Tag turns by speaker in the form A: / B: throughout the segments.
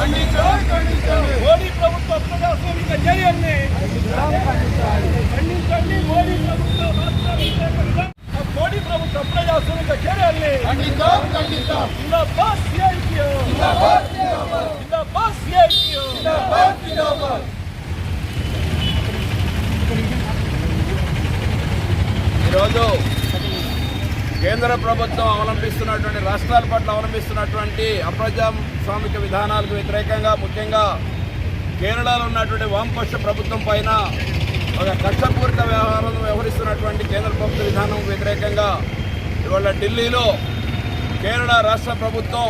A: మోడీ
B: ప్రభుత్వ ప్రజాస్వామిక
A: చర్యల్ని ఖండించండి.
B: మోడీ ప్రభుత్వ మోడీ ప్రభుత్వ ప్రజాస్వామిక చర్యల్ని జిందాబాద్ సిఐటిఓ
A: జిందాబాద్ సిఐటిఓ జిందాబాద్.
C: ఈరోజు కేంద్ర ప్రభుత్వం అవలంబిస్తున్నటువంటి రాష్ట్రాల పట్ల అవలంబిస్తున్నటువంటి అప్రజాస్వామిక విధానాలకు వ్యతిరేకంగా ముఖ్యంగా కేరళలో ఉన్నటువంటి వామపక్ష ప్రభుత్వం పైన ఒక కక్షపూరిత వ్యవహారం వ్యవహరిస్తున్నటువంటి కేంద్ర ప్రభుత్వ విధానం వ్యతిరేకంగా ఇవాళ ఢిల్లీలో కేరళ రాష్ట్ర ప్రభుత్వం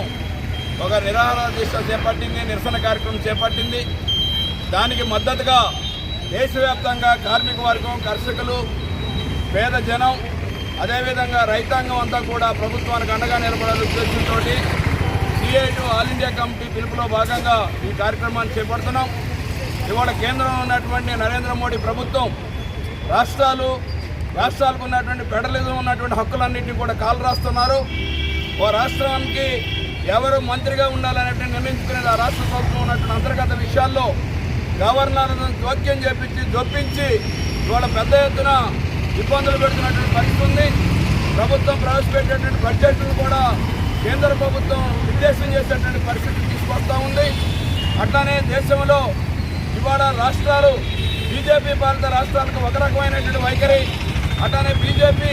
C: ఒక నిరాహార దీక్ష చేపట్టింది నిరసన కార్యక్రమం చేపట్టింది. దానికి మద్దతుగా దేశవ్యాప్తంగా కార్మిక వర్గం కర్షకులు పేద జనం అదేవిధంగా రైతాంగం అంతా కూడా ప్రభుత్వానికి అండగా నిలబడాలని ఉద్దేశంతో CITU all India committee పిలుపులో భాగంగా ఈ కార్యక్రమాన్ని చేపడుతున్నాం. ఇవాళ కేంద్రంలో ఉన్నటువంటి నరేంద్ర మోడీ ప్రభుత్వం రాష్ట్రాలు రాష్ట్రాలకు ఉన్నటువంటి ఫెడరలిజం ఉన్నటువంటి హక్కులన్నింటినీ కూడా కాలు రాస్తున్నారు. ఓ రాష్ట్రానికి ఎవరు మంత్రిగా ఉండాలనేటువంటి నిర్ణయించుకునేది ఆ రాష్ట్ర ప్రభుత్వం ఉన్నటువంటి అంతర్గత విషయాల్లో గవర్నర్లను జోక్యం చేపించి జొప్పించి ఇవాళ పెద్ద ఎత్తున ఇబ్బందులు పెడుతున్నటువంటి పరిస్థితి ఉంది ప్రభుత్వం ప్రవేశపెట్టేటువంటి బడ్జెట్ను కూడా కేంద్ర ప్రభుత్వం నిర్దేశం చేసేటువంటి పరిస్థితి తీసుకొస్తూ ఉంది. అట్లానే దేశంలో ఇవాళ రాష్ట్రాలు బీజేపీ పాలిత రాష్ట్రాలకు ఒక రకమైనటువంటి వైఖరి. అట్లానే బీజేపీ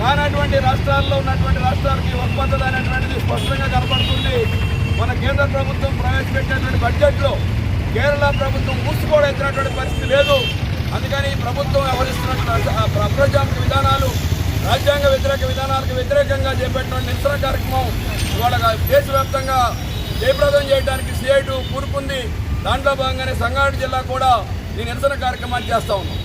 C: కానటువంటి రాష్ట్రాల్లో ఉన్నటువంటి రాష్ట్రాలకి ఒక పద్ధతి అనేటువంటిది స్పష్టంగా కనపడుతుంది. మన కేంద్ర ప్రభుత్వం ప్రవేశపెట్టినటువంటి బడ్జెట్లో కేరళ ప్రభుత్వం మూసుకోవడం ఎత్తినటువంటి పరిస్థితి లేదు. అందుకని ఈ ప్రభుత్వం వ్యవహరిస్తున్నటువంటి అ- అప్రజామిక విధానాలు రాజ్యాంగ వ్యతిరేక విధానాలకు వ్యతిరేకంగా చేపట్టిన నిరసన కార్యక్రమం ఇవాళ దేశవ్యాప్తంగా జయప్రదం చేయడానికి సిఐటు కూరుకుంది. దాంట్లో భాగంగానే సంగారెడ్డి జిల్లా కూడా ఈ నిరసన కార్యక్రమాన్ని చేస్తా ఉన్నాం.